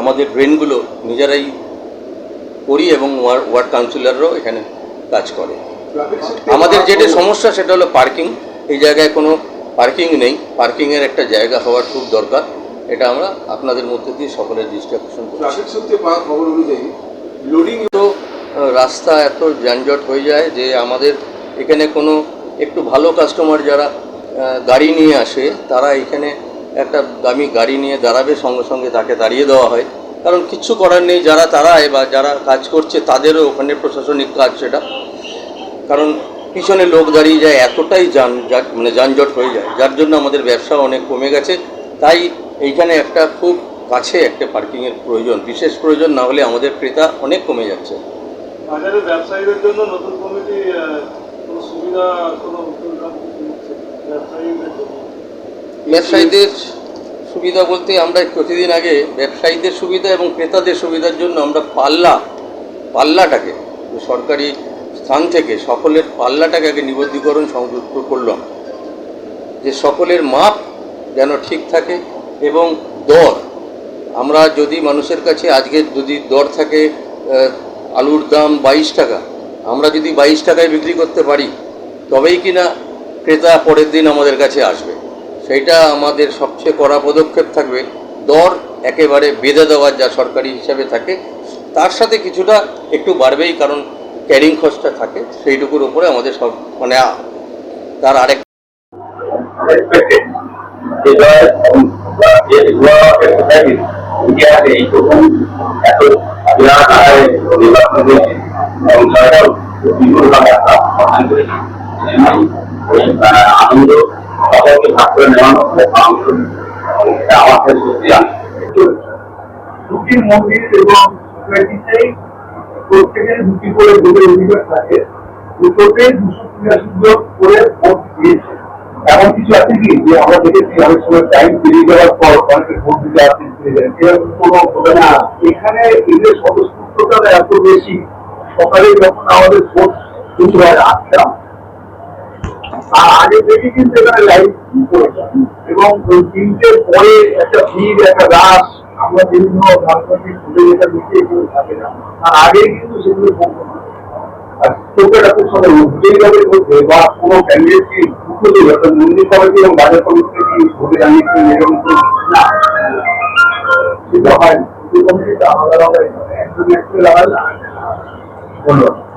আমাদের ড্রেনগুলো নিজেরাই করি এবং ওয়ার্ড কাউন্সিলররাও এখানে কাজ করে। আমাদের যেটা সমস্যা সেটা হলো পার্কিং। এই জায়গায় কোনো পার্কিং নেই। পার্কিংয়ের একটা জায়গা হওয়ার খুব দরকার। এটা আমরা আপনাদের মধ্যে দিয়ে সকলের দৃষ্টি আকর্ষণ করছি। লোডিং তো রাস্তা এত যানজট হয়ে যায় যে আমাদের এখানে কোনো একটু ভালো কাস্টমার যারা গাড়ি নিয়ে আসে তারা এখানে একটা দামি গাড়ি নিয়ে দাঁড়াবে সঙ্গে সঙ্গে তাকে দাঁড়িয়ে দেওয়া হয়। কারণ কিচ্ছু করার নেই, যারা তারায় বা যারা কাজ করছে তাদেরও ওখানে প্রশাসনিক কাজ সেটা। কারণ পিছনে লোক দাঁড়িয়ে যায়, এতটাই যান মানে যানজট হয়ে যায়। যার জন্য আমাদের ব্যবসা অনেক কমে গেছে। তাই এইখানে একটা খুব কাছে একটা পার্কিংয়ের প্রয়োজন, বিশেষ প্রয়োজন না হলে আমাদের ক্রেতা অনেক কমে যাচ্ছে। ব্যবসায়ীদের জন্য নতুন কমিটি সুবিধা, কোনো ব্যবসায়ীদের সুবিধা বলতে আমরা প্রতিদিন আগে ব্যবসায়ীদের সুবিধা এবং ক্রেতাদের সুবিধার জন্য আমরা পাল্লা, পাল্লাটাকে সরকারি স্থান থেকে সকলের পাল্লাটাকে আগে নিবদ্ধীকরণ সংযুক্ত করলাম। যে সকলের মাপ যেন ঠিক থাকে এবং দর। আমরা যদি মানুষের কাছে আজকে যদি দর থাকে আলুর দাম বাইশ টাকা, আমরা যদি বাইশ টাকায় বিক্রি করতে পারি, তবেই কিনা ক্রেতা পরের দিন আমাদের কাছে আসবে। সেইটা আমাদের সবচেয়ে কড়া পদক্ষেপ থাকবে দর একেবারে বেঁধে দেওয়ার যা সরকারি হিসাবে থাকে তার সাথে কিছুটা একটু বাড়বেই কারণ ক্যারিং খরচটা থাকে সেইটুকুর উপরে আমাদের সব মানে তার আরেক আনন্দ ভাগ করে মন্দির এবং প্রত্যেকের দুটি করে অধিকার থাকে। দুটোতে দুশো তিরাশি জন করে ভোট দিয়েছে। এমন কিছু আছে কি? যে আমরা দেখেছি অনেক সময় টাইম পেরিয়ে যাওয়ার পর অনেকে ভোট দিতে এরকম কোনো হবে না। এখানে এদের স্বতঃস্ফূর্ততা এত বেশি। সকালে যখন আমাদের ভোট শুরু হয় আটটা তার আগে থেকে কিন্তু এখানে করেছে এবং ওই তিনটের পরে একটা ভিড়, একটা রাস আমরা বিভিন্ন রাজনৈতিক ঘুরে যেটা এগুলো থাকে না। তার আগে কিন্তু সেগুলো আর মধ্যে বা কোনো মন্দির কমিটি এবং বাজার কমিটি থেকে ভোটে জানিয়েছে এরকম সেটা হয় একজন একটু ধন্যবাদ।